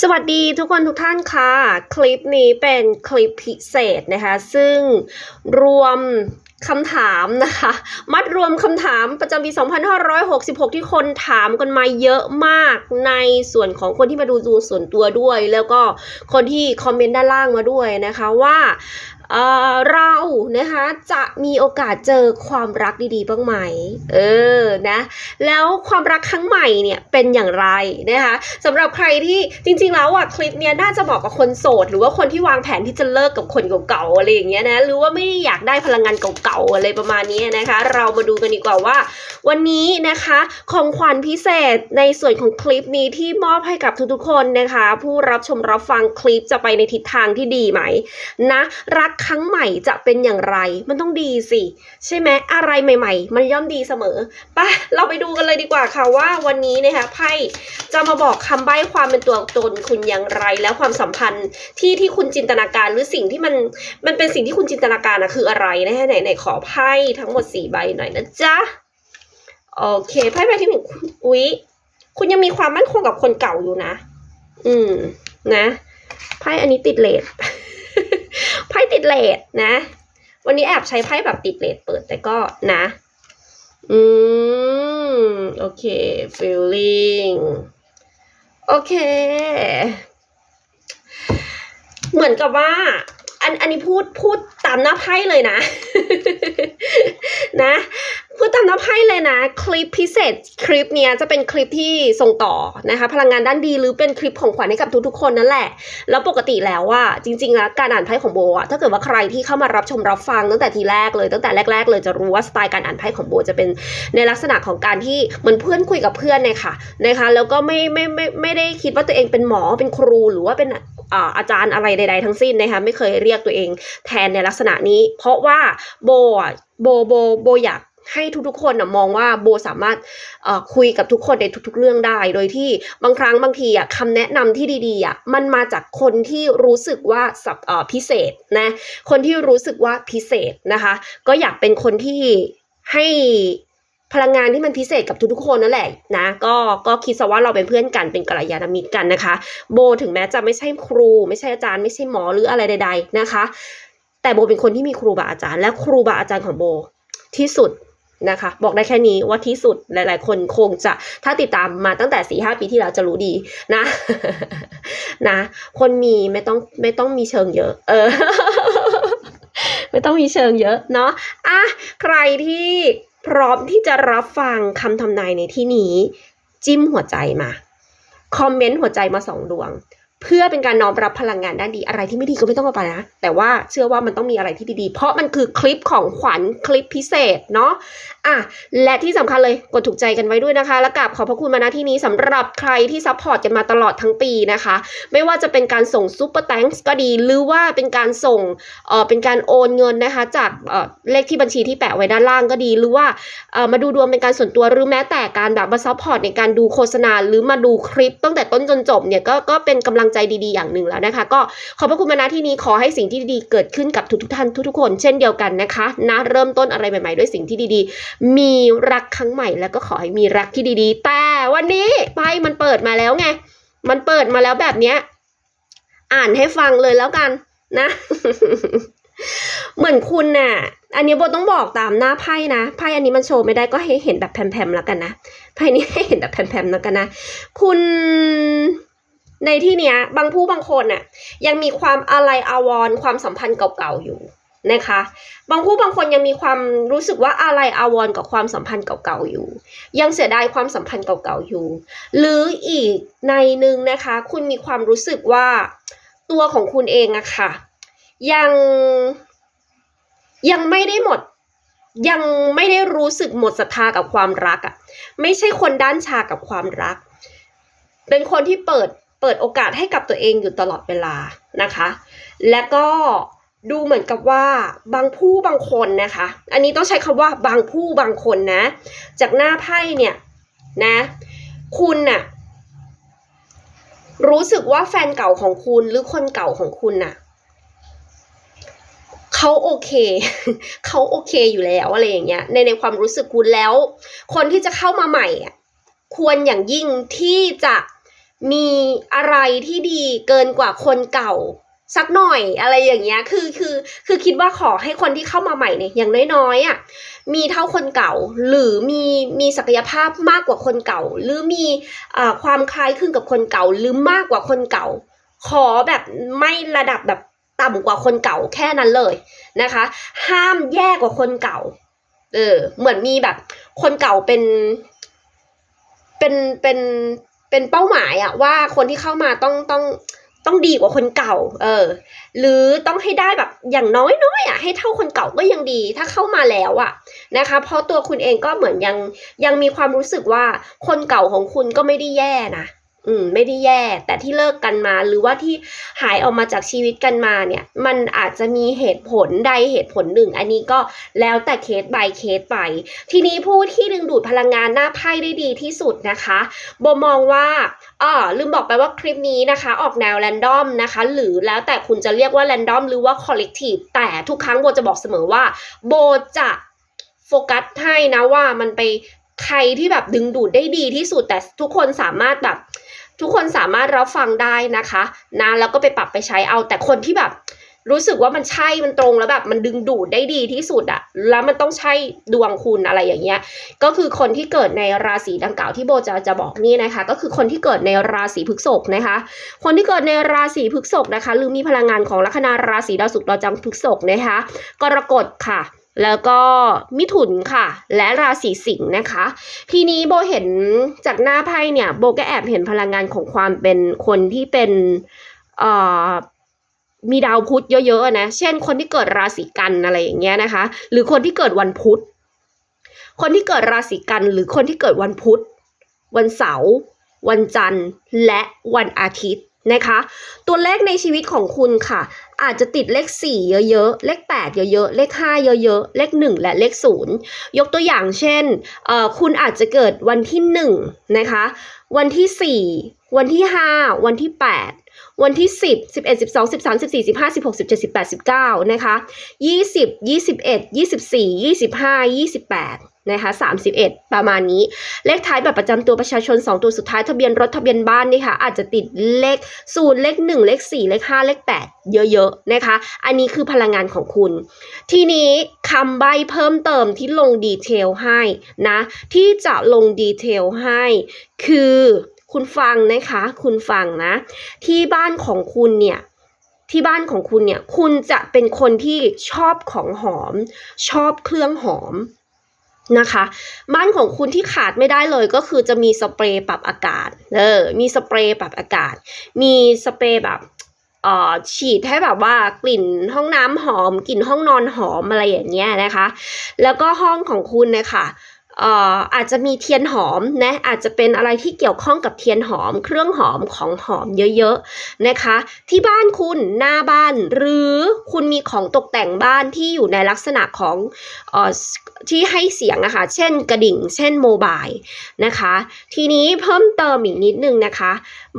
สวัสดีทุกคนทุกท่านค่ะ คลิปนี้เป็นคลิปพิเศษนะคะ ซึ่งรวมคำถามนะคะ มัดรวมคำถามประจำปี 2566 ที่คนถามกันมาเยอะมากในส่วนของคนที่มาดูดูส่วนตัวด้วย แล้วก็คนที่คอมเมนต์ด้านล่างมาด้วยนะคะว่า เรานะคะจะมีโอกาสเจอความรักดีๆบ้างไหม เออนะ แล้วความรักครั้งใหม่เนี่ยเป็นอย่างไรนะคะสำหรับใครที่จริงๆแล้วอะคลิปเนี้ยน่าจะบอกกับคนโสด หรือว่าคนที่วางแผนที่จะเลิกกับคนเก่าๆอะไรอย่างเงี้ยนะหรือว่าไม่ได้อยากได้พลังงานเก่าๆอะไรประมาณนี้นะคะ เรามาดูกันดีกว่าว่า วันนี้นะคะของขวัญพิเศษในส่วนของคลิปนี้ที่มอบให้กับทุกๆคนนะคะ ผู้รับชมรับฟังคลิปจะไปในทิศทางที่ดีไหมนะรักครั้งใหม่จะเป็นอย่างไร มันต้องดีสิ ใช่ไหมอะไรใหม่ ๆ มันย่อมดีเสมอไปเราไปดูกันเลยดีกว่าค่ะว่าวันนี้นะคะไพ่จะมาบอกคำใบ้ความเป็นตัวตนคุณอย่างไร แล้วความสัมพันธ์ที่ที่คุณจินตนาการหรือสิ่งที่มันมันเป็นสิ่งที่คุณจินตนาการนะคืออะไรนะคะไหนไหนขอไพ่ทั้งหมดสี่ใบหน่อยนะจ๊ะโอเคไพ่ใบที่หนึ่งอุ๊ยคุณยังมีความมั่นคงกับคนเก่าอยู่นะ อืม นะ ไพ่อันนี้ติดเลท ไพ่ติดเลทนะ วันนี้แอบใช้ไพ่แบบติดเลทเปิดแต่ก็นะ อืม โอเค feeling โอเค เหมือนกับว่า อันอันนี้พูดพูดตามหน้าไพ่เลยนะ นะ พูดตามหน้าไพ่เลยนะ คลิปพิเศษคลิปเนี้ยจะเป็นคลิปที่ส่งต่อนะคะ พลังงานด้านดีหรือเป็นคลิปของขวัญให้กับทุกๆคนนั่นแหละ แล้วปกติแล้วว่าจริงๆแล้วการอ่านไพ่ของโบอะถ้าเกิดว่าใครที่เข้ามารับชมรับฟังตั้งแต่ทีแรกเลยตั้งแต่แรก ๆ เลยจะรู้ว่าสไตล์การอ่านไพ่ของโบจะเป็นในลักษณะของการที่เหมือนเพื่อนคุยกับเพื่อนเนี่ยค่ะนะคะ แล้วก็ไม่ไม่ไม่ไม่ได้คิดว่าตัวเองเป็นหมอเป็นครูหรือว่าเป็น อาจารย์อะไรใด ๆ ทั้งสิ้นนะคะไม่เคยเรียกตัวเองแทนในลักษณะนี้ เพราะว่าโบอะโบโบโบอยากให้ทุกๆคนนะมองว่าโบสามารถคุยกับทุกคนในทุก ๆ เรื่องได้ โดยที่บางครั้งบางทีอะคำแนะนำที่ดีๆอะมันมาจากคนที่รู้สึกว่าสับพิเศษนะคนที่รู้สึกว่าพิเศษนะคะ ก็อยากเป็นคนที่ให้ พลังงานที่มันพิเศษกับทุกๆคนนั่นแหละนะก็ก็คิดซะว่าเราเป็นเพื่อนกันเป็นกัลยาณมิตรกันนะคะ โบถึงแม้จะไม่ใช่ครู ไม่ใช่อาจารย์ไม่ใช่หมอหรืออะไรใด ๆนะคะ แต่โบเป็นคนที่มีครูบาอาจารย์ และครูบาอาจารย์ของโบที่สุดนะคะ บอกได้แค่นี้ว่าที่สุดหลาย ๆ คนคงจะถ้าติดตามมาตั้งแต่สี่ห้าปีที่แล้วจะรู้ดีนะนะ คนมีไม่ต้องไม่ต้องมีเชิงเยอะ เออ ไม่ต้องมีเชิงเยอะเนาะอะใครที่ พร้อมที่จะรับฟังคำทำนายในที่นี้ จิ้มหัวใจมา คอมเมนต์หัวใจมาสองดวง เพื่อเป็นการน้อมรับพลังงานด้านดีอะไรที่ไม่ดีก็ไม่ต้องเอาไปนะ แต่ว่าเชื่อว่ามันต้องมีอะไรที่ดีๆ เพราะมันคือคลิปของขวัญคลิปพิเศษเนาะอะและที่สำคัญเลยกดถูกใจกันไว้ด้วยนะคะ และกราบขอบพระคุณมาณที่นี้สำหรับใครที่ซัพพอร์ตกันมาตลอดทั้งปีนะคะ ไม่ว่าจะเป็นการส่งซูเปอร์แตงก็ดี หรือว่าเป็นการส่งเอ่อเป็นการโอนเงินนะคะ จากเอ่อเลขที่บัญชีที่แปะไว้ด้านล่างก็ดี หรือว่าเอ่อมาดูดวงเป็นการส่วนตัวหรือแม้แต่การแบบมาซัพพอร์ตในการดูโฆษณาหรือมาดูคลิปตั้งแต่ต้นจนจบเนี่ยก็ก็เป็นกำลังใจดีๆอย่างหนึ่งแล้วนะคะ ก็ขอบพระคุณมาณที่นี้ขอให้สิ่งที่ดีๆเกิดขึ้นกับทุกๆท่านทุกๆคน เช่นเดียวกันนะคะนะเริ่มต้นอะไรใหม่ๆ ด้วยสิ่งที่ดีๆ มีรักครั้งใหม่แล้วก็ขอให้มีรักที่ดีๆ แต่วันนี้ไพ่มันเปิดมาแล้วไง มันเปิดมาแล้วแบบเนี้ยอ่านให้ฟังเลยแล้วกันนะ เหมือนคุณน่ะ อันนี้โบต้องบอกตามหน้าไพ่นะไพ่อันนี้มันโชว์ไม่ได้ก็ให้เห็นแบบแผ่มๆแล้วกันนะไพ่นี้ให้เห็นแบบแผ่มๆแล้วกันนะ คุณ ในที่เนี้ยบางผู้บางคนน่ะยังมีความอะไรอาวรความสัมพันธ์เก่าๆอยู่นะคะ บางผู้บางคนยังมีความรู้สึกว่าอะไรอาวรกับความสัมพันธ์เก่าๆอยู่ ยังเสียดายความสัมพันธ์เก่าๆอยู่ หรืออีกในหนึ่งนะคะ คุณมีความรู้สึกว่าตัวของคุณเองอะค่ะ ยังยังไม่ได้หมดยังไม่ได้รู้สึกหมดศรัทธากับความรักอะไม่ใช่คนด้านชากับความรัก เป็นคนที่เปิด เปิดโอกาสให้กับตัวเองอยู่ตลอดเวลานะคะ และก็ดูเหมือนกับว่าบางผู้บางคนนะคะ อันนี้ต้องใช้คำว่าบางผู้บางคนนะ จากหน้าไพ่เนี่ยนะ คุณน่ะรู้สึกว่าแฟนเก่าของคุณหรือคนเก่าของคุณน่ะเขาโอเค เขาโอเคอยู่แล้วอะไรอย่างเงี้ยในในความรู้สึกคุณแล้ว คนที่จะเข้ามาใหม่อะควรอย่างยิ่งที่จะ มีอะไรที่ดีเกินกว่าคนเก่าสักหน่อยอะไรอย่างเงี้ย คือคือคือคิดว่าขอให้คนที่เข้ามาใหม่เนี่ยอย่างน้อยๆอะมีเท่าคนเก่า หรือมีมีศักยภาพมากกว่าคนเก่า หรือมีอ่าความคล้ายคลึงกับคนเก่า หรือมากกว่าคนเก่า ขอแบบไม่ระดับแบบต่ำกว่าคนเก่าแค่นั้นเลยนะคะ ห้ามแย่กว่าคนเก่า เออเหมือนมีแบบ คนเก่าเป็น เป็นเป็น เป็นเป้าหมายอะว่าคนที่เข้ามาต้องต้องต้องดีกว่าคนเก่า เออ หรือต้องให้ได้แบบอย่างน้อยน้อยอะให้เท่าคนเก่าก็ยังดี ถ้าเข้ามาแล้วอะนะคะ เพราะตัวคุณเองก็เหมือนยังยังมีความรู้สึกว่าคนเก่าของคุณก็ไม่ได้แย่นะ อืมไม่ได้แย่ แต่ที่เลิกกันมา หรือว่าที่หายออกมาจากชีวิตกันมาเนี่ย มันอาจจะมีเหตุผลใดเหตุผลหนึ่ง อันนี้ก็แล้วแต่เคส by เคสไป ทีนี้ผู้ที่ดึงดูดพลังงานหน้าไพ่ได้ดีที่สุดนะคะโบมองว่าอ่าลืมบอกไปว่าคลิปนี้นะคะ ออกแนวแรนดอมนะคะ หรือแล้วแต่คุณจะเรียกว่าแรนดอมหรือว่าคอลเลกทีฟแต่ทุกครั้งโบจะบอกเสมอว่าโบจะโฟกัสให้นะว่ามันไปใครที่แบบดึงดูดได้ดีที่สุดแต่ทุกคนสามารถแบบ ทุกคนสามารถรับฟังได้นะคะนะแล้วก็ไปปรับไปใช้เอาแต่คนที่แบบ รู้สึกว่ามันใช่มันตรงแล้วแบบมันดึงดูดได้ดีที่สุดอะแล้วมันต้องใช่ดวงคุณอะไรอย่างเงี้ยก็คือคนที่เกิดในราศีดังกล่าวที่โบจะจะบอกนี่นะคะ ก็คือคนที่เกิดในราศีพฤษภนะคะ คนที่เกิดในราศีพฤษภนะคะ หรือมีพลังงานของลัคนาราศีดาวศุกร์ดาวจันทร์พฤษภนะคะ กรกฎค่ะ แล้วก็มิถุนค่ะ และราศีสิงห์นะคะ ทีนี้โบเห็นจากหน้าไพ่เนี่ยโบก็แอบเห็นพลังงานของความเป็นคนที่เป็นเอ่อมีดาวพุธเยอะๆนะเช่น คนที่เกิดราศีกันอะไรอย่างเงี้ยนะคะ หรือคนที่เกิดวันพุธ คนที่เกิดราศีกัน หรือคนที่เกิดวันพุธ วันเสาร์วันจันทร์ และวันอาทิตย์ นะคะ ตัวเลขในชีวิตของคุณค่ะ อาจจะติดเลข 4 เยอะๆ เลข 8 เยอะๆ เลข 5 เยอะๆ เลข 1 และเลข 0 ยกตัวอย่างเช่น คุณอาจจะเกิดวันที่ 1 นะคะ วันที่ 4 วันที่ 5 วันที่ 8วันที่ 10 11 12 13 14 15 16 17 18 19 นะคะ 20 21 24 25 28 นะคะ31 ประมาณนี้ เลขท้ายแบบประจำตัวประชาชน 2 ตัวสุดท้ายทะเบียนรถทะเบียนบ้านนี่ค่ะอาจจะติดเลข0เลข 1 เลข 4 เลข 5 เลข 8 เยอะๆนะคะ อันนี้คือพลังงานของคุณ ทีนี้คำใบเพิ่มเติมที่ลงดีเทลให้นะที่จะลงดีเทลให้ คือคุณฟังนะคะ คุณฟังนะ ที่บ้านของคุณเนี่ยที่บ้านของคุณเนี่ยคุณจะเป็นคนที่ชอบของหอม ชอบเครื่องหอม นะคะ บ้านของคุณที่ขาดไม่ได้เลยก็คือจะมีสเปรย์ปรับอากาศ เออ มีสเปรย์ปรับอากาศ มีสเปรย์แบบเอ่อฉีดให้แบบว่ากลิ่นห้องน้ำหอม กลิ่นห้องนอนหอมอะไรอย่างเงี้ยนะคะ แล้วก็ห้องของคุณเนะคะ อาจจะมีเทียนหอมนะอาจจะเป็นอะไรที่เกี่ยวข้องกับเทียนหอม เครื่องหอมของหอมเยอะๆนะคะ ที่บ้านคุณหน้าบ้าน หรือคุณมีของตกแต่งบ้านที่อยู่ในลักษณะของออที่ให้เสียงอะคะ่ะเช่นกระดิ่ง เช่นโมบายนะคะ ทีนี้เพิ่มเติมอีกนิดนึงนะคะ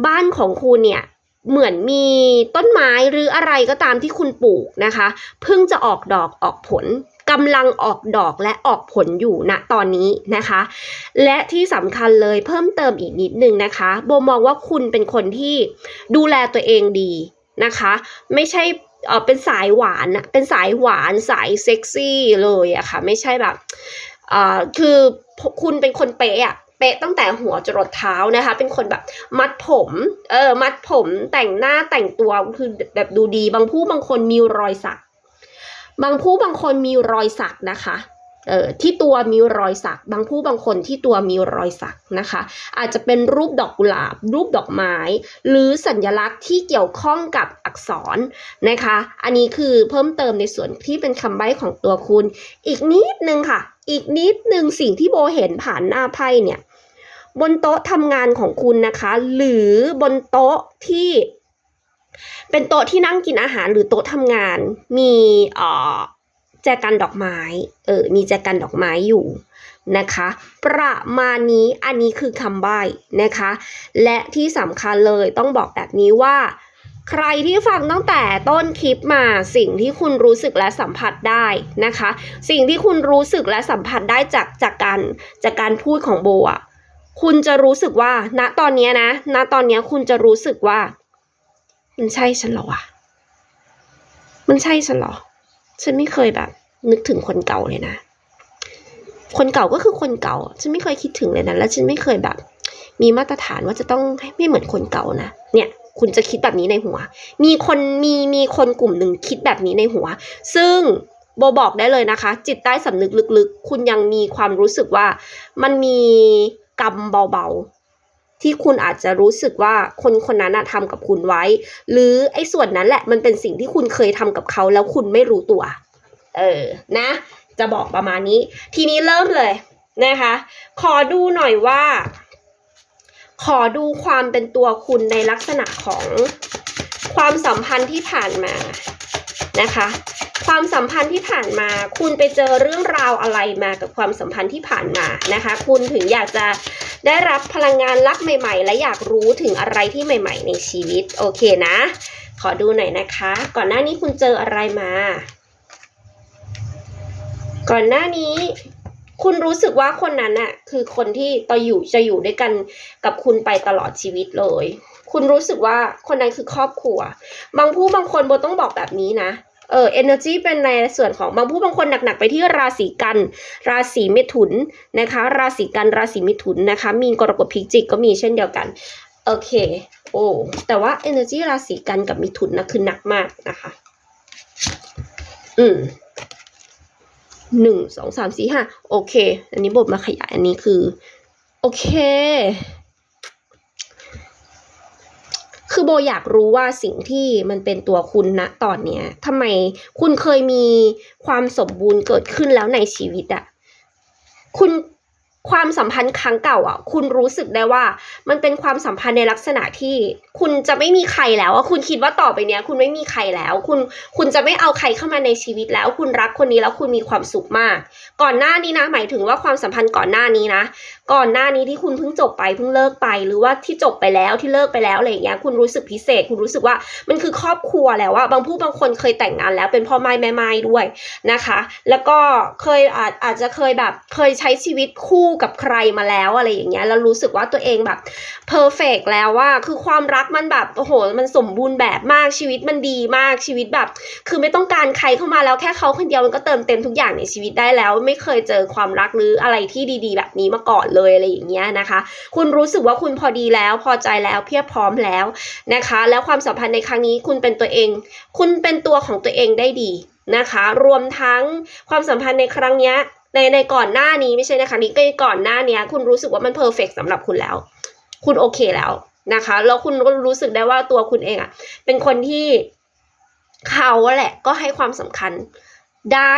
บ้านของคุณเนี่ยเหมือนมีต้นไม้หรืออะไรก็ตามที่คุณปลูกนะคะเพิ่งจะออกดอกออกผล กำลังออกดอกและออกผลอยู่ณตอนนี้นะคะ และที่สำคัญเลยเพิ่มเติมอีกนิดนึงนะคะโบมองว่าคุณเป็นคนที่ดูแลตัวเองดีนะคะ ไม่ใช่เออเป็นสายหวานอะเป็นสายหวานสายเซ็กซี่เลยอะค่ะ ไม่ใช่แบบเออคือคุณเป็นคนเป๊ะอะเป๊ะตั้งแต่หัวจรดเท้านะคะ เป็นคนแบบมัดผมเออมัดผมแต่งหน้าแต่งตัวคือแบบดูดีบางผู้บางคนมีรอยสัก บางผู้บางคนมีรอยสักนะคะเอ่อที่ตัวมีรอยสัก บางผู้บางคนที่ตัวมีรอยสักนะคะ อาจจะเป็นรูปดอกกุหลาบ รูปดอกไม้ หรือสัญลักษณ์ที่เกี่ยวข้องกับอักษรนะคะ อันนี้คือเพิ่มเติมในส่วนที่เป็นคำใบ้ของตัวคุณ อีกนิดนึงค่ะ อีกนิดนึงสิ่งที่โบเห็นผ่านหน้าไพ่เนี่ยบนโต๊ะทำงานของคุณนะคะ หรือบนโต๊ะที่ เป็นโต๊ะที่นั่งกินอาหารหรือโต๊ะทำงาน มีเอ่อแจกันดอกไม้ เออ มีแจกันดอกไม้อยู่นะคะ ประมาณนี้ อันนี้คือคำใบ้นะคะ และที่สำคัญเลยต้องบอกแบบนี้ว่า ใครที่ฟังตั้งแต่ต้นคลิปมาสิ่งที่คุณรู้สึกและสัมผัสได้นะคะ สิ่งที่คุณรู้สึกและสัมผัสได้จากจากการจากการพูดของโบอะคุณจะรู้สึกว่า ณ ตอนนี้นะ ณ ตอนนี้คุณจะรู้สึกว่า มันใช่ฉันหรอวะ มันใช่ฉันหรอ ฉันไม่เคยแบบ นึกถึงคนเก่าเลยนะ คนเก่าก็คือคนเก่า ฉันไม่เคยคิดถึงเลยนะ แล้วฉันไม่เคยแบบ มีมาตรฐานว่าจะต้องไม่เหมือนคนเก่านะ เนี่ย คุณจะคิดแบบนี้ในหัว มีคนมีมีคนกลุ่มหนึ่งคิดแบบนี้ในหัว ซึ่งโบบอกได้เลยนะคะ จิตใต้สำนึกลึกๆ คุณยังมีความรู้สึกว่ามันมีกรรมเบาๆ ที่คุณอาจจะรู้สึกว่าคนคนนั้นนะทำกับคุณไว้ หรือไอ้ส่วนนั้นแหละมันเป็นสิ่งที่คุณเคยทำกับเขาแล้วคุณไม่รู้ตัว เออนะ จะบอกประมาณนี้ ทีนี้เริ่มเลยนะคะ ขอดูหน่อยว่า ขอดูความเป็นตัวคุณในลักษณะของความสัมพันธ์ที่ผ่านมานะคะ ความสัมพันธ์ที่ผ่านมา คุณไปเจอเรื่องราวอะไรมากับความสัมพันธ์ที่ผ่านมานะคะ คุณถึงอยากจะได้รับพลังงานรักใหม่ ๆ และอยากรู้ถึงอะไรที่ใหม่ ๆ ในชีวิต โอเคนะ ขอดูหน่อยนะคะ ก่อนหน้านี้คุณเจออะไรมา ก่อนหน้านี้คุณรู้สึกว่าคนนั้นน่ะคือคนที่ต่ออยู่จะอยู่ด้วยกันกับคุณไปตลอดชีวิตเลย คุณรู้สึกว่าคนนั้นคือครอบครัว บางผู้บางคนโบต้องบอกแบบนี้นะ เออ energy เป็นในส่วนของบางผู้บางคนหนักๆไปที่ราศีกัน ราศีเมถุนนะคะ ราศีกัน ราศีเมถุนนะคะ มีนกรกฎพิจิกก็มีเช่นเดียวกัน โอเค โอ้ แต่ว่า energy ราศีกันกับมิถุนนะคือหนักมากนะคะ อืมหนึ่งสองสามสี่ห้าโอเค อันนี้บทมาขยายอันนี้คือ โอเค คือโบอยากรู้ว่าสิ่งที่มันเป็นตัวคุณนะตอนเนี้ยทำไมคุณเคยมีความสมบูรณ์เกิดขึ้นแล้วในชีวิตอะคุณ ความสัมพันธ์ครั้งเก่าอะ คุณรู้สึกได้ว่า มันเป็นความสัมพันธ์ในลักษณะที่ คุณจะไม่มีใครแล้วอะคุณคิดว่าต่อไปเนี้ย คุณไม่มีใครแล้ว คุณคุณจะไม่เอาใครเข้ามาในชีวิตแล้ว คุณรักคนนี้แล้วคุณมีความสุขมาก ก่อนหน้านี้นะ หมายถึงว่าความสัมพันธ์ก่อนหน้านี้นะ ก่อนหน้านี้ที่คุณเพิ่งจบไปเพิ่งเลิกไป หรือว่าที่จบไปแล้วที่เลิกไปแล้วอะไรอย่างเงี้ยคุณรู้สึกพิเศษ คุณรู้สึกว่ามันคือครอบครัวแล้วว่าบางผู้บางคนเคยแต่งงานแล้วเป็นพ่อไม้แม่ไม้ด้วยนะคะ แล้วก็เคยอาจอาจจะเคยแบบเคยใช้ชีวิตคู่กับใครมาแล้วอะไรอย่างเงี้ยแล้วรู้สึกว่าตัวเองแบบเพอร์เฟกแล้วว่าคือความรักมันแบบโอ้โหมันสมบูรณ์แบบมากชีวิตมันดีมากชีวิตแบบ คือไม่ต้องการใครเข้ามาแล้วแค่เขาคนเดียวมันก็เติมเต็มทุกอย่างในชีวิตได้แล้ว ไม่เคยเจอความรักหรืออะไรที่ดี ๆ แบบนี้มาก่อนเลยอะไรอย่างเงี้ยนะคะ คุณรู้สึกว่าคุณพอดีแล้วพอใจแล้วเพียบพร้อมแล้วนะคะ แล้วความสัมพันธ์ในครั้งนี้คุณเป็นตัวเอง คุณเป็นตัวของตัวเองได้ดีนะคะ รวมทั้งความสัมพันธ์ในครั้งนี้ ในในก่อนหน้านี้ไม่ใช่นะคะนี้ก็ก่อนหน้านี้คุณรู้สึกว่ามันเพอร์เฟกสำหรับคุณแล้ว คุณโอเคแล้วนะคะแล้วคุณก็รู้สึกได้ว่าตัวคุณเองอะเป็นคนที่เขาอะแหละก็ให้ความสำคัญได้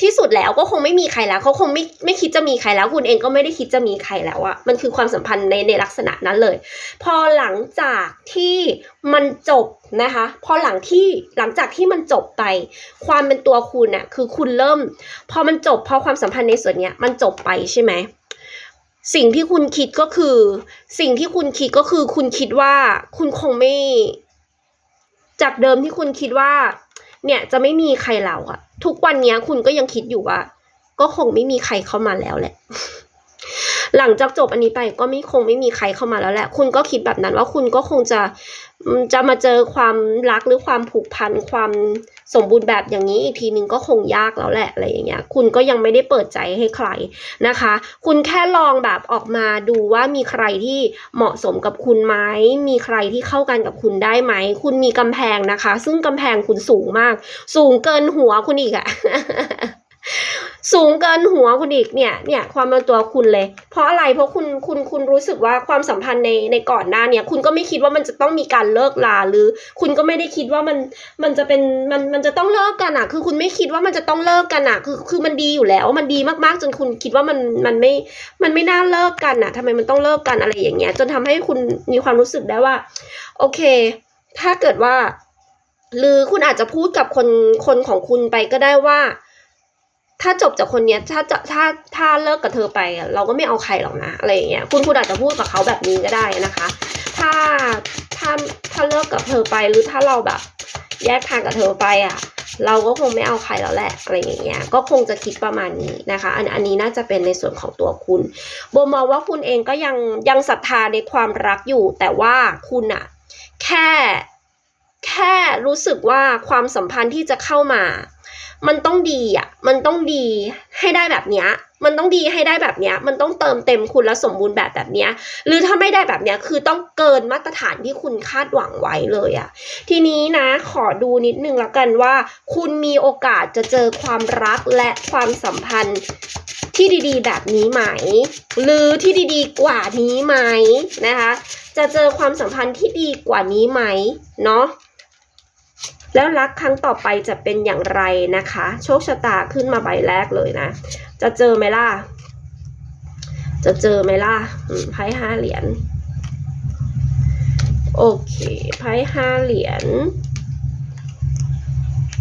ที่สุดแล้วก็คงไม่มีใครแล้วเขาคงไม่ไม่คิดจะมีใครแล้ว คุณเองก็ไม่ได้คิดจะมีใครแล้วอะมันคือความสัมพันธ์ในในลักษณะนั้นเลย พอหลังจากที่มันจบนะคะ พอหลังที่หลังจากที่มันจบไป ความเป็นตัวคุณอะคือคุณเริ่ม พอมันจบพอความสัมพันธ์ในส่วนเนี้ยมันจบไปใช่ไหมสิ่งที่คุณคิดก็คือ สิ่งที่คุณคิดก็คือ คุณคิดว่าคุณคงไม่ จากเดิมที่คุณคิดว่า เนี่ยจะไม่มีใครแล้วอะทุกวันนี้คุณก็ยังคิดอยู่ว่า ก็คงไม่มีใครเข้ามาแล้วแหละ หลังจากจบอันนี้ไปก็ไม่คงไม่มีใครเข้ามาแล้วแหละ คุณก็คิดแบบนั้นว่าคุณก็คงจะจะมาเจอความรักหรือความผูกพันความ สมบูรณ์แบบอย่างนี้อีกทีนึงก็คงยากแล้วแหละอะไรอย่างเงี้ย คุณก็ยังไม่ได้เปิดใจให้ใครนะคะ คุณแค่ลองแบบออกมาดูว่ามีใครที่เหมาะสมกับคุณไหมมีใครที่เข้ากันกับคุณได้ไหม คุณมีกำแพงนะคะ ซึ่งกำแพงคุณสูงมาก สูงเกินหัวคุณอีกอะ สูงเกินหัวคุณอีกเนี่ยเนี่ยความเป็นตัวคุณเลย เพราะอะไรเพราะคุณคุณคุณรู้สึกว่าความสัมพันธ์ในในก่อนหน้าเนี่ยคุณก็ไม่คิดว่ามันจะต้องมีการเลิกลาหรือ คุณก็ไม่ได้คิดว่ามันมันจะเป็นมันมันจะต้องเลิกกันอะคือคุณไม่คิดว่ามันจะต้องเลิกกันอะคือคือมันดีอยู่แล้วมันดีมากๆ จนคุณคิดว่ามันมันไม่มันไม่น่าเลิกกันอะทำไมมันต้องเลิกกันอะไรอย่างเงี้ย จนทำให้คุณมีความรู้สึกได้ว่า โอเค ถ้าเกิดว่า หรือคุณอาจจะพูดกับคนคนของคุณไปก็ได้ว่า ถ้าจบจากคนเนี้ยถ้าจะถ้าถ้าเลิกกับเธอไป เราก็ไม่เอาใครหรอกนะอะไรอย่างเงี้ยคุณคุณอาจจะพูดกับเขาแบบนี้ก็ได้นะคะ ถ้าถ้าถ้าเลิกกับเธอไปหรือถ้าเราแบบ แยกทางกับเธอไปอะ เราก็คงไม่เอาใครแล้วแหละอะไรอย่างเงี้ยก็คงจะคิดประมาณนี้นะคะ อันอันนี้น่าจะเป็นในส่วนของตัวคุณโบมองว่าคุณเองก็ยังยังศรัทธาในความรักอยู่ แต่ว่าคุณอะแค่แค่รู้สึกว่าความสัมพันธ์ที่จะเข้ามา มันต้องดีอะ มันต้องดีให้ได้แบบเนี้ย มันต้องดีให้ได้แบบเนี้ย มันต้องเติมเต็มคุณและสมบูรณ์แบบแบบเนี้ย หรือถ้าไม่ได้แบบเนี้ยคือต้องเกินมาตรฐานที่คุณคาดหวังไว้เลยอะ ทีนี้นะขอดูนิดนึงแล้วกันว่า คุณมีโอกาสจะเจอความรักและความสัมพันธ์ที่ดีๆ แบบนี้ไหม หรือที่ดีๆ กว่านี้ไหมนะคะ จะเจอความสัมพันธ์ที่ดีกว่านี้ไหมเนาะ แล้วรักครั้งต่อไปจะเป็นอย่างไรนะคะ โชคชะตาขึ้นมาใบแรกเลยนะ จะเจอไหมล่ะ จะเจอไหมล่ะไพ่ห้าเหรียญ โอเคไพ่ห้าเหรียญ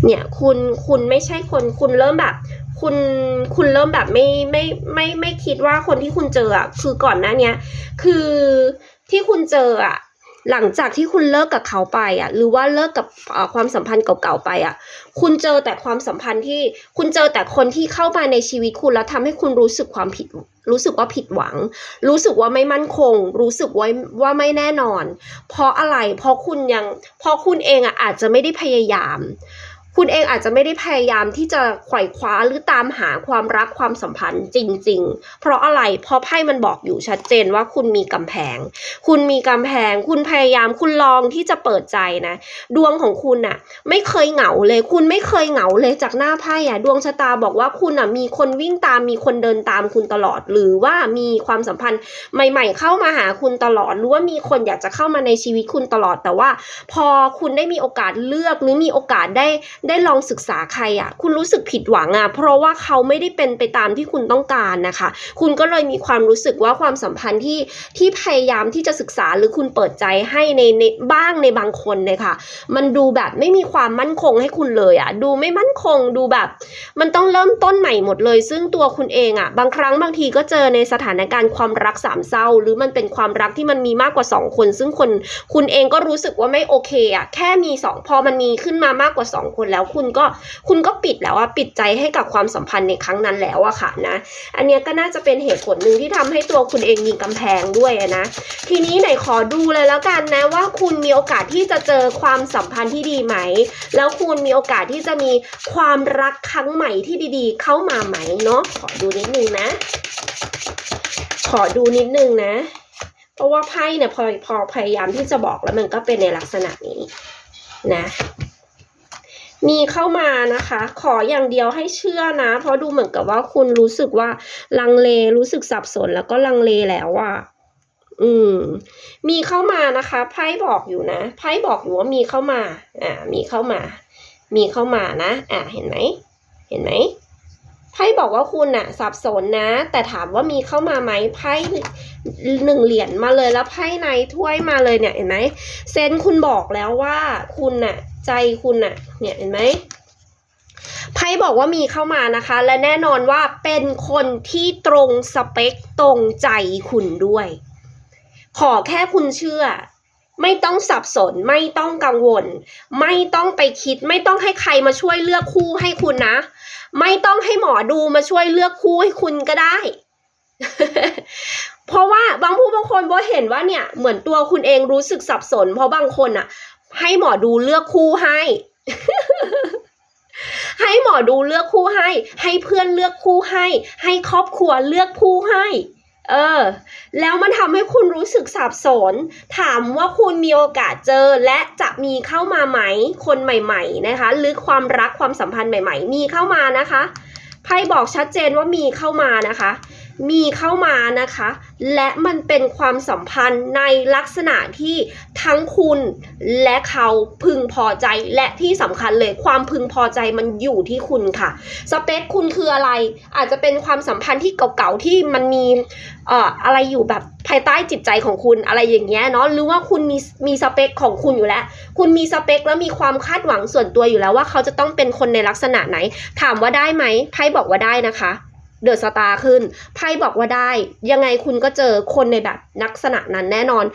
เนี่ยคุณคุณไม่ใช่คนคุณเริ่มแบบคุณคุณเริ่มแบบไม่ไม่ไม่ไม่คิดว่าคนที่คุณเจออะคือก่อนหน้าเนี้ยคือที่คุณเจออะ หลังจากที่คุณเลิกกับเขาไปอะ หรือว่าเลิกกับความสัมพันธ์เก่าๆไปอะ คุณเจอแต่ความสัมพันธ์ที่คุณเจอแต่คนที่เข้ามาในชีวิตคุณแล้วทำให้คุณรู้สึกความผิด รู้สึกว่าผิดหวัง รู้สึกว่าไม่มั่นคง รู้สึกว่าว่าไม่แน่นอน เพราะอะไร เพราะคุณยัง เพราะคุณเองอะอาจจะไม่ได้พยายาม คุณเองอาจจะไม่ได้พยายามที่จะไขว่คว้าหรือตามหาความรักความสัมพันธ์จริง ๆ เพราะอะไรเพราะไพ่มันบอกอยู่ชัดเจนว่าคุณมีกำแพง คุณมีกำแพง คุณพยายามคุณลองที่จะเปิดใจนะ ดวงของคุณน่ะ ไม่เคยเหงาเลย คุณไม่เคยเหงาเลยจากหน้าไพ่อะดวงชะตาบอกว่าคุณอะมีคนวิ่งตามมีคนเดินตามคุณตลอด หรือว่ามีความสัมพันธ์ใหม่ ๆ เข้ามาหาคุณตลอดหรือว่ามีคนอยากจะเข้ามาในชีวิตคุณตลอดแต่ว่า พอคุณได้มีโอกาสเลือกหรือมีโอกาสได้ได้ลองศึกษาใครอะ คุณรู้สึกผิดหวังอะ เพราะว่าเขาไม่ได้เป็นไปตามที่คุณต้องการนะคะ คุณก็เลยมีความรู้สึกว่าความสัมพันธ์ที่ที่พยายามที่จะศึกษาหรือคุณเปิดใจให้ในในบ้างในบางคนเลยค่ะ มันดูแบบไม่มีความมั่นคงให้คุณเลยอะ ดูไม่มั่นคงดูแบบ มันต้องเริ่มต้นใหม่หมดเลย ซึ่งตัวคุณเองอะ บางครั้งบางทีก็เจอในสถานการณ์ความรักสามเศร้า หรือมันเป็นความรักที่มันมีมากกว่าสองคน ซึ่งคนคุณเองก็รู้สึกว่าไม่โอเคอะ แค่มีสองพอมันมีขึ้นมามากกว่าสองคนแล้วคุณก็คุณก็ปิดแล้วอะปิดใจให้กับความสัมพันธ์ในครั้งนั้นแล้วอะค่ะนะ อันเนี้ยก็น่าจะเป็นเหตุผลหนึ่งที่ทำให้ตัวคุณเองมีกำแพงด้วยนะ ทีนี้ไหนขอดูเลยแล้วกันนะว่าคุณมีโอกาสที่จะเจอความสัมพันธ์ที่ดีไหม แล้วคุณมีโอกาสที่จะมีความรักครั้งใหม่ที่ดีๆ เข้ามาไหมเนาะขอดูนิดนึงนะ ขอดูนิดนึงนะ เพราะว่าไพ่เนี่ยพอพอพยายามที่จะบอกแล้วมันก็เป็นในลักษณะนี้นะ มีเข้ามานะคะ ขออย่างเดียวให้เชื่อนะ เพราะดูเหมือนกับว่าคุณรู้สึกว่าลังเลรู้สึกสับสนแล้วก็ลังเลแล้วอะอืม มีเข้ามานะคะไพ่บอกอยู่นะไพ่บอกอยู่ว่ามีเข้ามา อ่า มีเข้ามา มีเข้ามานะ อ่าเห็นไหมเห็นไหมไพ่บอกว่าคุณน่ะ สับสนนะ แต่ถามว่ามีเข้ามาไหมไพ่หนึ่งเหรียญมาเลยแล้วไพ่ในถ้วยมาเลยเนี่ยเห็นไหมเซนคุณบอกแล้วว่าคุณน่ะ ใจคุณน่ะเนี่ยเห็นไหมไพ่บอกว่ามีเข้ามานะคะ และแน่นอนว่าเป็นคนที่ตรงสเปคตรงใจคุณด้วย ขอแค่คุณเชื่อ ไม่ต้องสับสน ไม่ต้องกังวล ไม่ต้องไปคิด ไม่ต้องให้ใครมาช่วยเลือกคู่ให้คุณนะ ไม่ต้องให้หมอดูมาช่วยเลือกคู่ให้คุณก็ได้ เพราะว่าบางผู้บางคนโบเห็นว่าเนี่ยเหมือนตัวคุณเองรู้สึกสับสน เพราะบางคนอะ ให้หมอดูเลือกคู่ให้ ให้หมอดูเลือกคู่ให้ ให้เพื่อนเลือกคู่ให้ ให้ครอบครัวเลือกคู่ให้ เออ แล้วมันทำให้คุณรู้สึกสับสน ถามว่าคุณมีโอกาสเจอและจะมีเข้ามาไหม คนใหม่ๆนะคะ หรือความรักความสัมพันธ์ใหม่ ๆ มีเข้ามานะคะไพ่บอกชัดเจนว่ามีเข้ามานะคะ มีเข้ามานะคะ และมันเป็นความสัมพันธ์ในลักษณะที่ทั้งคุณและเขาพึงพอใจและที่สำคัญเลยความพึงพอใจมันอยู่ที่คุณค่ะ สเปคคุณคืออะไร อาจจะเป็นความสัมพันธ์ที่เก่าๆที่มันมีเอ่ออะไรอยู่แบบภายใต้จิตใจของคุณอะไรอย่างเงี้ยเนาะหรือว่าคุณมีมีสเปคของคุณอยู่แล้ว คุณมีสเปคแล้วมีความคาดหวังส่วนตัวอยู่แล้วว่าเขาจะต้องเป็นคนในลักษณะไหน ถามว่าได้ไหมไพ่บอกว่าได้นะคะ เดอะสตาร์ขึ้น ไพ่บอกว่าได้ ยังไงคุณก็เจอคนในแบบลักษณะนั้นแน่นอน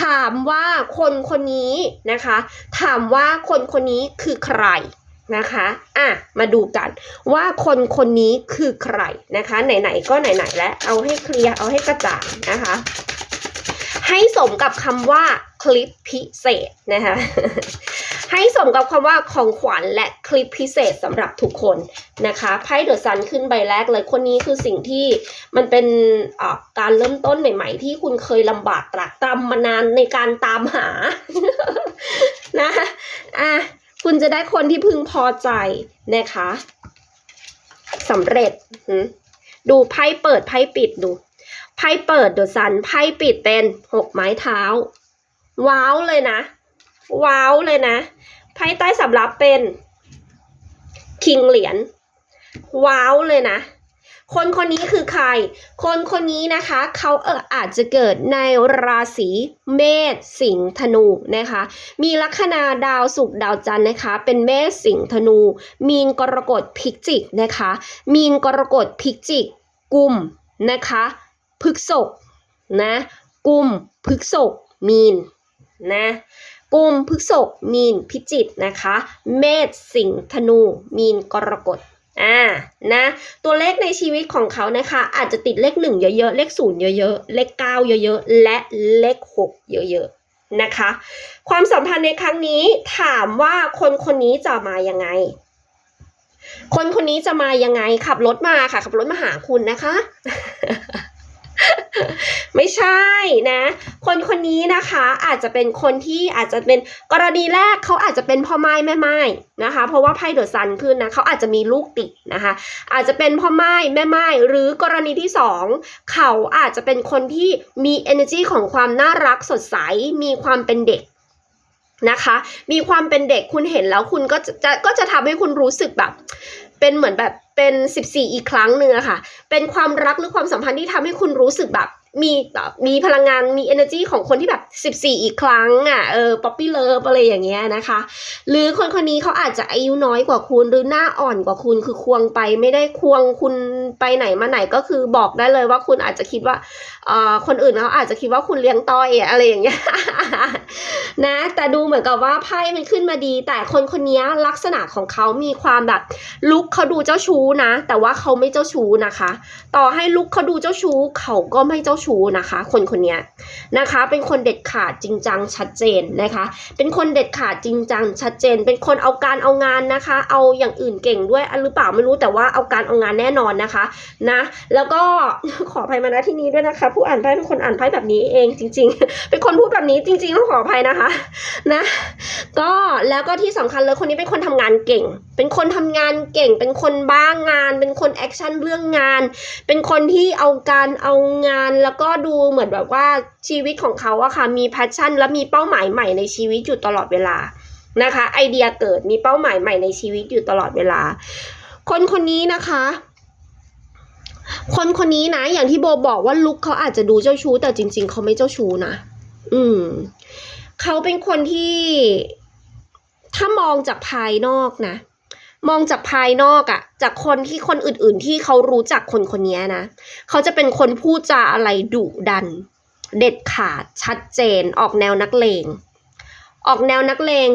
ถามว่าคนคนนี้นะคะ ถามว่าคนคนนี้คือใครนะคะ อะ มาดูกันว่าคนคนนี้คือใครนะคะ ไหนๆก็ไหนๆแล้วเอาให้เคลียร์ เอาให้กระจ่างนะคะ ให้สมกับคำว่าคลิปพิเศษนะคะให้สมกับคำว่าของขวัญและคลิปพิเศษสำหรับทุกคนนะคะไพ่เดอะซันขึ้นใบแรกเลยคนนี้คือสิ่งที่มันเป็นการเริ่มต้นใหม่ ๆ ที่คุณเคยลำบากตรากตรำมานานในการตามหานะอะคุณจะได้คนที่พึงพอใจนะคะสำเร็จดูไพ่เปิดไพ่ปิดดู ไพ่เปิดเดอะซันไพ่ปิดเป็นหกไม้เท้า ว้าวเลยนะ ว้าวเลยนะ ไพ่ใต้สำรับเป็น คิงเหรียญ ว้าวเลยนะ คนคนนี้คือใคร คนคนนี้นะคะ เขาเอออาจจะเกิดในราศีเมษสิงห์ธนูนะคะ มีลัคนาดาวศุกร์ดาวจันทร์นะคะ เป็นเมษสิงห์ธนู มีนกรกฎพิจิกนะคะ มีนกรกฎพิจิก กุมนะคะ พฤกษกนะกุมพฤกษกมีนนะกุมพฤกษกมีนพิจิกนะคะ เมษสิงห์ธนู มีนกรกฎอ่านะตัวเลขในชีวิตของเขานะคะ อาจจะติดเลขหนึ่งเยอะๆ เลขศูนย์เยอะๆ เลขเก้าเยอะๆ และเลขหกเยอะๆนะคะ ความสัมพันธ์ในครั้งนี้ถามว่าคนคนนี้จะมายังไง คนคนนี้จะมายังไงขับรถมาค่ะขับรถมาหาคุณนะคะ ไม่ใช่นะ คนคนนี้นะคะอาจจะเป็นคนที่อาจจะเป็นกรณีแรกเขาอาจจะเป็นพ่อไม้แม่ไม้นะคะ เพราะว่าไพ่เดอะซันขึ้นนะเขาอาจจะมีลูกติดนะคะ อาจจะเป็นพ่อไม้แม่ไม้หรือกรณีที่สองเขาอาจจะเป็นคนที่มี energy ของความน่ารักสดใสมีความเป็นเด็กนะคะ มีความเป็นเด็กคุณเห็นแล้วคุณก็จะจะก็จะทำให้คุณรู้สึกแบบ เป็นเหมือนแบบเป็น 14 อีกครั้งหนึ่งอะค่ะ เป็นความรักหรือความสัมพันธ์ที่ทำให้คุณรู้สึกแบบ มีมีพลังงานมี energy ของคนที่แบบ14 อีกครั้งอะเออป๊อปปี้เลิฟอะไรอย่างเงี้ยนะคะ หรือคนคนนี้เขาอาจจะอายุน้อยกว่าคุณหรือหน้าอ่อนกว่าคุณคือควงไปไม่ได้ควงคุณไปไหนมาไหนก็คือบอกได้เลยว่าคุณอาจจะคิดว่าเอ่อคนอื่นเขาอาจจะคิดว่าคุณเลี้ยงต้อยอะอะไรอย่างเงี้ยนะแต่ดูเหมือนกับว่าไพ่มันขึ้นมาดี แต่คนคนนี้ลักษณะของเขามีความแบบลุกเขาดูเจ้าชู้นะ แต่ว่าเขาไม่เจ้าชู้นะคะ ต่อให้ลุกเขาดูเจ้าชู้เขาก็ไม่เจ้าชู้นะคะ คนคนนี้นะคะ เป็นคนเด็ดขาดจริงจังชัดเจนนะคะ เป็นคนเด็ดขาดจริงจังชัดเจน เป็นคนเอาการเอางานนะคะ เอาอย่างอื่นเก่งด้วยหรือเปล่าไม่รู้แต่ว่าเอาการเอางานแน่นอนนะคะนะแล้วก็ขออภัยมาณที่นี้ด้วยนะคะ ผู้อ่านไพ่เป็นคนอ่านไพ่แบบนี้เองจริง ๆ เป็นคนพูดแบบนี้จริงๆต้องขออภัยนะคะนะก็แล้วก็ที่สำคัญเลยคนนี้เป็นคนทำงานเก่ง เป็นคนทำงานเก่ง เป็นคนบ้างงาน เป็นคนแอคชั่นเรื่องงาน เป็นคนที่เอาการเอางานแล้วก็ดูเหมือนแบบว่าชีวิตของเขาอะค่ะมีแพชชั่น และมีเป้าหมายใหม่ในชีวิตอยู่ตลอดเวลานะคะไอเดียเกิดมีเป้าหมายใหม่ในชีวิตอยู่ตลอดเวลา คนคนนี้นะคะคนคนนี้นะ อย่างที่โบบอกว่าลุคเขาอาจจะดูเจ้าชู้ แต่จริง ๆ เขาไม่เจ้าชู้นะ อืม เขาเป็นคนที่ถ้ามองจากภายนอกนะ มองจากภายนอกอะจากคนที่คนอื่นๆ ที่เขารู้จักคนคนนี้นะ เขาจะเป็นคนพูดจาอะไรดุดัน เด็ดขาดชัดเจน ออกแนวนักเลง ออกแนวนักเลง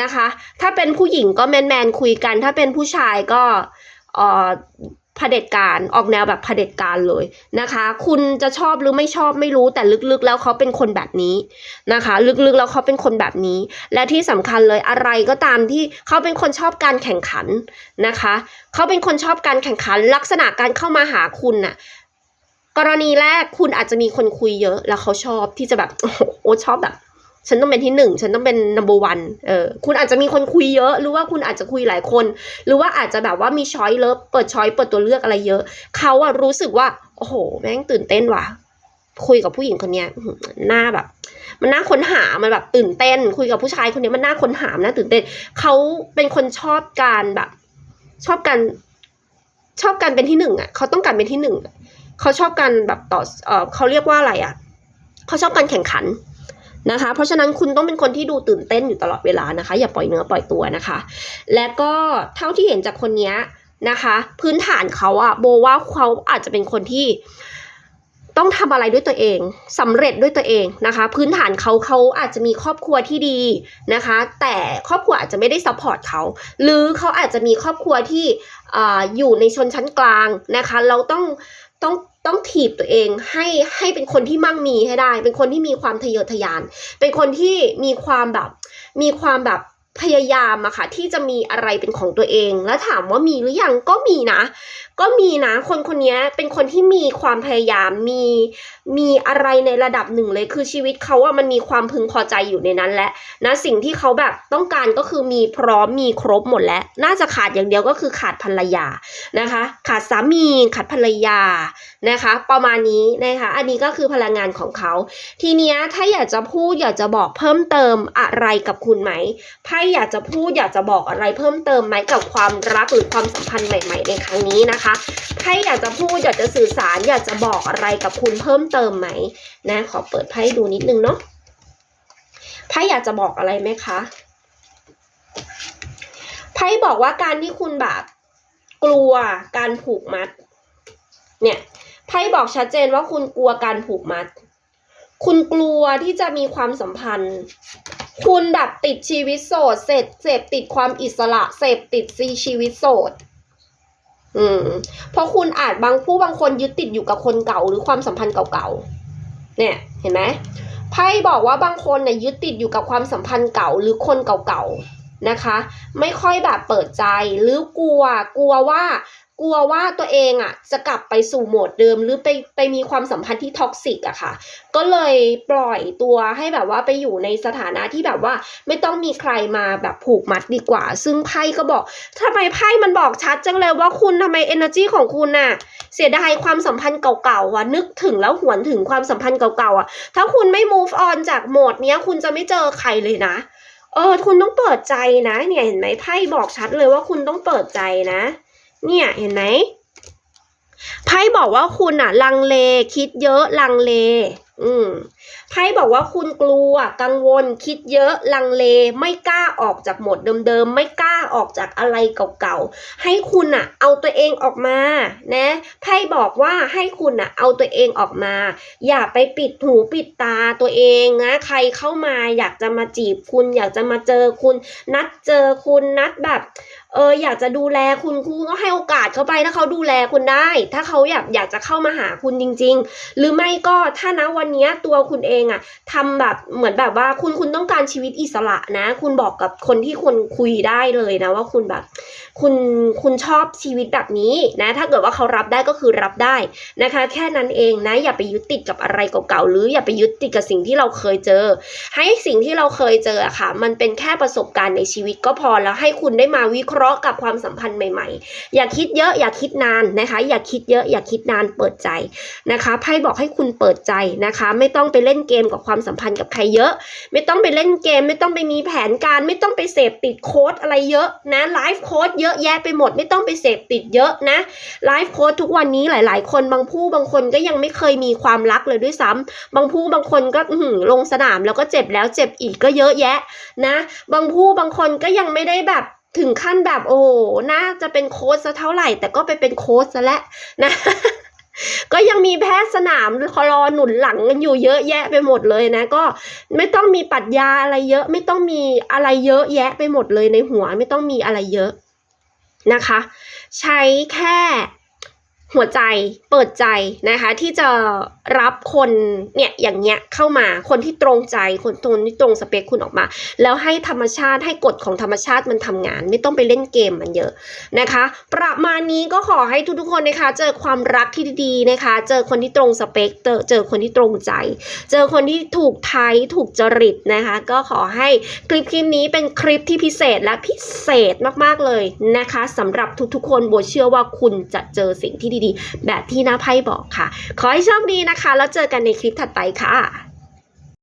นะคะ ถ้าเป็นผู้หญิงก็แมนแมนคุยกัน ถ้าเป็นผู้ชายก็ เอ่อเผด็จการออกแนวแบบเผด็จการเลยนะคะ คุณจะชอบหรือไม่ชอบไม่รู้แต่ลึกๆ แล้วเขาเป็นคนแบบนี้นะคะ ลึกๆแล้วเขาเป็นคนแบบนี้ และที่สำคัญเลยอะไรก็ตามที่เขาเป็นคนชอบการแข่งขันนะคะเขาเป็นคนชอบการแข่งขัน ลักษณะการเข้ามาหาคุณน่ะกรณีแรกคุณอาจจะมีคนคุยเยอะ แล้วเขาชอบที่จะแบบโอ้ชอบแบบ ฉันต้องเป็นที่หนึ่งฉันต้องเป็น number one เออคุณอาจจะมีคนคุยเยอะ หรือว่าคุณอาจจะคุยหลายคน หรือว่าอาจจะแบบว่ามีช้อยเลิฟเปิดช้อยเปิดตัวเลือกอะไรเยอะ เขาอะรู้สึกว่า โอ้โห แม่งตื่นเต้นว่ะ คุยกับผู้หญิงคนเนี้ยหน้าแบบ มันน่าค้นหา มันแบบตื่นเต้น คุยกับผู้ชายคนนี้มันน่าค้นหามันน่าตื่นเต้น เขาเป็นคนชอบการแบบ ชอบการชอบการเป็นที่หนึ่งอะเขาต้องการเป็นที่หนึ่งเขาชอบการแบบต่อเออเขาเรียกว่าอะไรอะเขาชอบการแข่งขัน นะคะ เพราะฉะนั้นคุณต้องเป็นคนที่ดูตื่นเต้นอยู่ตลอดเวลานะคะ อย่าปล่อยเนื้อปล่อยตัวนะคะ และก็เท่าที่เห็นจากคนนี้นะคะ พื้นฐานเขาอะโบว่าเขาอาจจะเป็นคนที่ต้องทำอะไรด้วยตัวเองสำเร็จด้วยตัวเองนะคะ พื้นฐานเขาเขาอาจจะมีครอบครัวที่ดีนะคะ แต่ครอบครัวอาจจะไม่ได้ซัพพอร์ตเขาหรือเขาอาจจะมีครอบครัวที่ออยู่ในชนชั้นกลางนะคะ เราต้องต้อง ต้องถีบตัวเองให้ให้เป็นคนที่มั่งมีให้ได้ เป็นคนที่มีความทะเยอทะยาน เป็นคนที่มีความแบบ มีความแบบพยายามอะค่ะที่จะมีอะไรเป็นของตัวเอง แล้วถามว่ามีหรือยังก็มีนะก็มีนะ คนคนนี้เป็นคนที่มีความพยายามมีมีอะไรในระดับหนึ่งเลย คือชีวิตเขาอะมันมีความพึงพอใจอยู่ในนั้นแหละนะสิ่งที่เขาแบบต้องการก็คือมีพร้อมมีครบหมดแล้ว น่าจะขาดอย่างเดียวก็คือขาดภรรยานะคะ ขาดสามีขาดภรรยานะคะ ประมาณนี้นะคะอันนี้ก็คือพลังงานของเขา ทีเนี้ยถ้าอยากจะพูดอยากจะบอกเพิ่มเติมอะไรกับคุณไหมไพ่อยากจะพูดอยากจะบอกอะไรเพิ่มเติมไหมกับความรักหรือความสัมพันธ์ใหม่ ๆ ในครั้งนี้นะคะไพ่อยากจะพูดอยากจะสื่อสารอยากจะบอกอะไรกับคุณเพิ่มเติมไหมนะขอเปิดไพ่ดูนิดนึงเนาะไพ่อยากจะบอกอะไรไหมคะไพ่บอกว่าการที่คุณแบบกลัวการผูกมัด เนี่ยไพ่บอกชัดเจนว่าคุณกลัวการผูกมัด คุณกลัวที่จะมีความสัมพันธ์ คุณแบบติดชีวิตโสดเสร็จเสพติดความอิสระเสพติดซีชีวิตโสด อืมเพราะคุณอาจบางผู้บางคนยึดติดอยู่กับคนเก่าหรือความสัมพันธ์เก่าๆ เนี่ยเห็นไหมไพ่บอกว่าบางคนเนี่ยยึดติดอยู่กับความสัมพันธ์เก่าหรือคนเก่าๆนะคะ ไม่ค่อยแบบเปิดใจหรือกลัวกลัวว่า กลัวว่าตัวเองอะจะกลับไปสู่โหมดเดิมหรือไปไปมีความสัมพันธ์ที่ท็อกซิกอะค่ะ ก็เลยปล่อยตัวให้แบบว่าไปอยู่ในสถานะที่แบบว่า ไม่ต้องมีใครมาแบบผูกมัดดีกว่า ซึ่งไพ่ก็บอกทำไมไพ่มันบอกชัดจังเลยว่าคุณทำไม energy ของคุณน่ะเสียดายความสัมพันธ์เก่าๆว่ะนึกถึงแล้วหวนถึงความสัมพันธ์เก่าๆอะ ถ้าคุณไม่ move on จากโหมดเนี้ย คุณจะไม่เจอใครเลยนะ เออ คุณต้องเปิดใจนะ เนี่ยเห็นไหมไพ่บอกชัดเลยว่าคุณต้องเปิดใจนะ เนี่ยเห็นไหมไพ่บอกว่าคุณอะลังเล คิดเยอะลังเล อืมไพ่บอกว่าคุณกลัว กังวล คิดเยอะลังเล ไม่กล้าออกจากโหมดเดิมๆไม่กล้าออกจากอะไรเก่าๆให้คุณอะเอาตัวเองออกมานะไพ่บอกว่าให้คุณอะเอาตัวเองออกมา อย่าไปปิดหูปิดตาตัวเองนะใครเข้ามาอยากจะมาจีบคุณ อยากจะมาเจอคุณ นัดเจอคุณนัดแบบ เอออยากจะดูแลคุณคุณก็ให้โอกาสเขาไปถ้าเขาดูแลคุณได้ ถ้าเขาอยากอยากจะเข้ามาหาคุณจริง ๆ หรือไม่ก็ถ้านะวันนี้ตัวคุณเองอะทำแบบเหมือนแบบว่าคุณคุณต้องการชีวิตอิสระนะ คุณบอกกับคนที่คุณคุยได้เลยนะว่าคุณแบบ คุณคุณชอบชีวิตแบบนี้นะ ถ้าเกิดว่าเขารับได้ก็คือรับได้นะคะ แค่นั้นเองนะ อย่าไปยึดติดกับอะไรเก่าๆหรืออย่าไปยึดติดกับสิ่งที่เราเคยเจอ ให้สิ่งที่เราเคยเจออะค่ะ มันเป็นแค่ประสบการณ์ในชีวิตก็พอแล้วให้คุณได้มาวิเคราะห์เพราะกับความสัมพันธ์ใหม่ ๆ อย่าคิดเยอะอย่าคิดนานนะคะ อย่าคิดเยอะอย่าคิดนานเปิดใจนะคะไพ่บอกให้คุณเปิดใจนะคะ ไม่ต้องไปเล่นเกมกับความสัมพันธ์กับใครเยอะ ไม่ต้องไปเล่นเกม ไม่ต้องไปมีแผนการ ไม่ต้องไปเสพติดโค้ดอะไรเยอะนะไลฟ์โค้ดเยอะแยะไปหมด ไม่ต้องไปเสพติดเยอะนะไลฟ์โค้ดทุกวันนี้หลาย ๆ คนบางผู้บางคนก็ยังไม่เคยมีความรักเลยด้วยซ้ำบางผู้บางคนก็ลงสนามแล้วก็เจ็บแล้วเจ็บอีกก็เยอะแยะนะ บางผู้บางคนก็ยังไม่ได้แบบ ถึงขั้นแบบโอ้น่าจะเป็นโค้ชซะเท่าไหร่ แต่ก็ไปเป็นโค้ชซะแล้วนะ ก็ยังมีแพทย์สนามครอหนุนหลังกันอยู่เยอะแยะไปหมดเลยนะ ก็ไม่ต้องมีปัดยาอะไรเยอะ ไม่ต้องมีอะไรเยอะแยะไปหมดเลยในหัว ไม่ต้องมีอะไรเยอะนะคะ ใช้แค่ หัวใจเปิดใจนะคะที่จะรับคนเนี่ยอย่างเงี้ยเข้ามาคนที่ตรงใจคนตรงที่ตรงสเปคคุณออกมา แล้วให้ธรรมชาติให้กฎของธรรมชาติมันทำงาน ไม่ต้องไปเล่นเกมมันเยอะนะคะ ประมาณนี้ก็ขอให้ทุกๆคนนะคะ เจอความรักที่ดีๆนะคะ เจอคนที่ตรงสเปคเจอเจอคนที่ตรงใจ เจอคนที่ถูกไทยถูกจริตนะคะ ก็ขอให้คลิปคลิปนี้เป็นคลิปที่พิเศษและพิเศษมากๆเลยนะคะสำหรับทุกๆคนโบเชื่อว่าคุณจะเจอสิ่งที่ดีดีๆ แบบที่น้าไพ่บอกค่ะ ขอให้โชคดีนะคะ แล้วเจอกันในคลิปถัดไปค่ะ